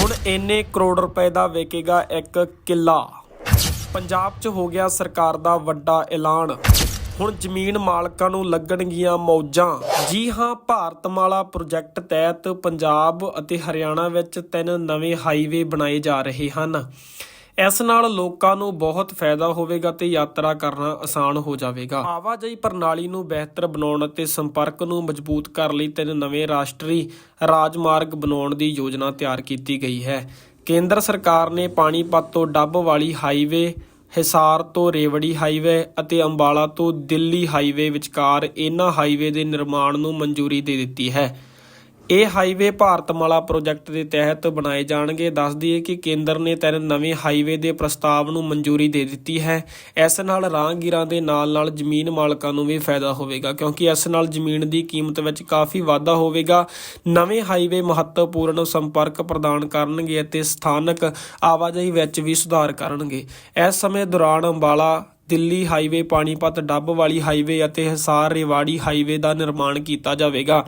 ਹੁਣ ਇੰਨੇ ਕਰੋੜ ਰੁਪਏ ਦਾ ਵਿਕੇਗਾ ਇੱਕ ਕਿੱਲਾ। ਪੰਜਾਬ 'ਚ ਹੋ ਗਿਆ ਸਰਕਾਰ ਦਾ ਵੱਡਾ ਐਲਾਨ। ਹੁਣ ਜ਼ਮੀਨ ਮਾਲਕਾਂ ਨੂੰ ਲੱਗਣਗੀਆਂ ਮੌਜਾਂ। ਜੀ ਹਾਂ, ਭਾਰਤਮਾਲਾ ਪ੍ਰੋਜੈਕਟ ਤਹਿਤ ਪੰਜਾਬ ਅਤੇ ਹਰਿਆਣਾ ਵਿੱਚ ਤਿੰਨ ਨਵੇਂ ਹਾਈਵੇ ਬਣਾਏ ਜਾ ਰਹੇ ਹਨ। ਇਸ ਨਾਲ ਲੋਕਾਂ ਨੂੰ ਬਹੁਤ ਫਾਇਦਾ ਹੋਵੇਗਾ ਤੇ ਯਾਤਰਾ ਕਰਨਾ ਆਸਾਨ ਹੋ ਜਾਵੇਗਾ। ਆਵਾਜਾਈ ਪ੍ਰਣਾਲੀ ਨੂੰ ਬਿਹਤਰ ਬਣਾਉਣ ਅਤੇ ਸੰਪਰਕ ਨੂੰ ਮਜ਼ਬੂਤ ਕਰਨ ਲਈ ਤਿੰਨ ਨਵੇਂ ਰਾਸ਼ਟਰੀ ਰਾਜਮਾਰਗ ਬਣਾਉਣ ਦੀ ਯੋਜਨਾ ਤਿਆਰ ਕੀਤੀ ਗਈ ਹੈ। ਕੇਂਦਰ ਸਰਕਾਰ ਨੇ ਪਾਣੀਪਤ ਤੋਂ ਡੱਬ ਵਾਲੀ ਹਾਈਵੇ, ਹਿਸਾਰ ਤੋਂ ਰੇਵੜੀ ਹਾਈਵੇ ਅਤੇ ਅੰਬਾਲਾ ਤੋਂ ਦਿੱਲੀ ਹਾਈਵੇ ਵਿਚਕਾਰ ਇਹਨਾਂ ਹਾਈਵੇ ਦੇ ਨਿਰਮਾਣ ਨੂੰ ਮਨਜ਼ੂਰੀ ਦੇ ਦਿੱਤੀ ਹੈ। ਇਹ ਹਾਈਵੇ ਭਾਰਤਮਾਲਾ ਪ੍ਰੋਜੈਕਟ ਦੇ ਤਹਿਤ ਬਣਾਏ ਜਾਣਗੇ। ਦੱਸ ਦਈਏ ਕਿ ਕੇਂਦਰ ਨੇ ਤਿੰਨ ਨਵੇਂ ਹਾਈਵੇ ਦੇ ਪ੍ਰਸਤਾਵ ਨੂੰ ਮਨਜ਼ੂਰੀ ਦੇ ਦਿੱਤੀ ਹੈ। ਇਸ ਨਾਲ ਰਾਹਗੀਰਾਂ ਦੇ ਨਾਲ-ਨਾਲ ਜ਼ਮੀਨ ਮਾਲਕਾਂ ਨੂੰ ਵੀ ਫਾਇਦਾ ਹੋਵੇਗਾ, ਕਿਉਂਕਿ ਇਸ ਨਾਲ ਜ਼ਮੀਨ ਦੀ ਕੀਮਤ ਵਿੱਚ ਕਾਫੀ ਵਾਧਾ ਹੋਵੇਗਾ। ਨਵੇਂ ਹਾਈਵੇ ਮਹੱਤਵਪੂਰਨ ਸੰਪਰਕ ਪ੍ਰਦਾਨ ਕਰਨਗੇ ਅਤੇ ਸਥਾਨਕ ਆਵਾਜਾਈ ਵਿੱਚ ਵੀ ਸੁਧਾਰ ਕਰਨਗੇ। ਇਸ ਸਮੇਂ ਦੌਰਾਨ ਅੰਬਾਲਾ, ਦਿੱਲੀ ਹਾਈਵੇ, ਪਾਣੀਪਤ, ਡੱਬ ਵਾਲੀ ਹਾਈਵੇ ਅਤੇ ਹਿਸਾਰ ਰੇਵਾੜੀ ਹਾਈਵੇ ਦਾ ਨਿਰਮਾਣ ਕੀਤਾ ਜਾਵੇਗਾ।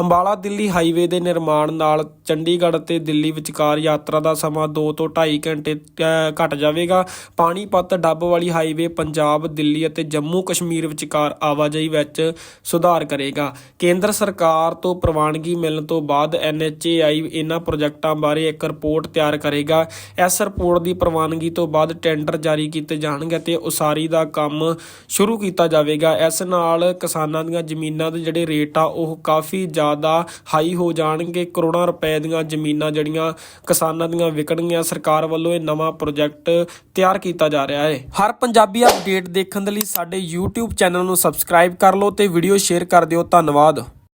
ਅੰਬਾਲਾ ਦਿੱਲੀ ਹਾਈਵੇ ਦੇ ਨਿਰਮਾਣ ਨਾਲ ਚੰਡੀਗੜ੍ਹ ਅਤੇ ਦਿੱਲੀ ਵਿਚਕਾਰ ਯਾਤਰਾ ਦਾ ਸਮਾਂ 2 ਤੋਂ 2.5 ਘੰਟੇ ਅਹ, ਘਟ ਜਾਵੇਗਾ। ਪਾਣੀਪਤ ਡੱਬ ਵਾਲੀ ਹਾਈਵੇ ਪੰਜਾਬ ਦਿੱਲੀ ਅਤੇ ਜੰਮੂ ਕਸ਼ਮੀਰ ਵਿਚਕਾਰ ਆਵਾਜਾਈ ਵਿੱਚ ਸੁਧਾਰ ਕਰੇਗਾ। ਕੇਂਦਰ ਸਰਕਾਰ ਤੋਂ ਪ੍ਰਵਾਨਗੀ ਮਿਲਣ ਤੋਂ ਬਾਅਦ NHAI ਇਹਨਾਂ ਪ੍ਰੋਜੈਕਟਾਂ ਬਾਰੇ ਇੱਕ ਰਿਪੋਰਟ ਤਿਆਰ ਕਰੇਗਾ। ਇਸ ਰਿਪੋਰਟ ਦੀ ਪ੍ਰਵਾਨਗੀ ਤੋਂ ਬਾਅਦ ਟੈਂਡਰ ਜਾਰੀ ਕੀਤੇ ਜਾਣਗੇ ਤੇ ਉਸਾਰੀ ਦਾ ਕੰਮ ਸ਼ੁਰੂ ਕੀਤਾ ਜਾਵੇਗਾ। ਇਸ ਨਾਲ ਕਿਸਾਨਾਂ ਦੀਆਂ ਜ਼ਮੀਨਾਂ ਦੇ ਜਿਹੜੇ ਰੇਟ ਆ ਉਹ ਕਾਫੀ ਜ਼ਿਆਦਾ ਹਾਈ ਹੋ ਜਾਣਗੇ, ਕਰੋੜਾਂ ਰੁਪਏ ਦੀਆਂ ਜ਼ਮੀਨਾਂ ਜਿਹੜੀਆਂ ਕਿਸਾਨਾਂ ਦੀਆਂ ਵਿਕਣਗੀਆਂ, ਸਰਕਾਰ ਵੱਲੋਂ ਇਹ ਨਵਾਂ ਪ੍ਰੋਜੈਕਟ ਤਿਆਰ ਕੀਤਾ ਜਾ ਰਿਹਾ ਹੈ। ਹਰ ਪੰਜਾਬੀ ਅਪਡੇਟ ਦੇਖਣ ਦੇ ਲਈ ਸਾਡੇ YouTube ਚੈਨਲ ਨੂੰ ਸਬਸਕ੍ਰਾਈਬ ਕਰ ਲਓ ਤੇ ਵੀਡੀਓ ਸ਼ੇਅਰ ਕਰ ਦਿਓ। ਧੰਨਵਾਦ।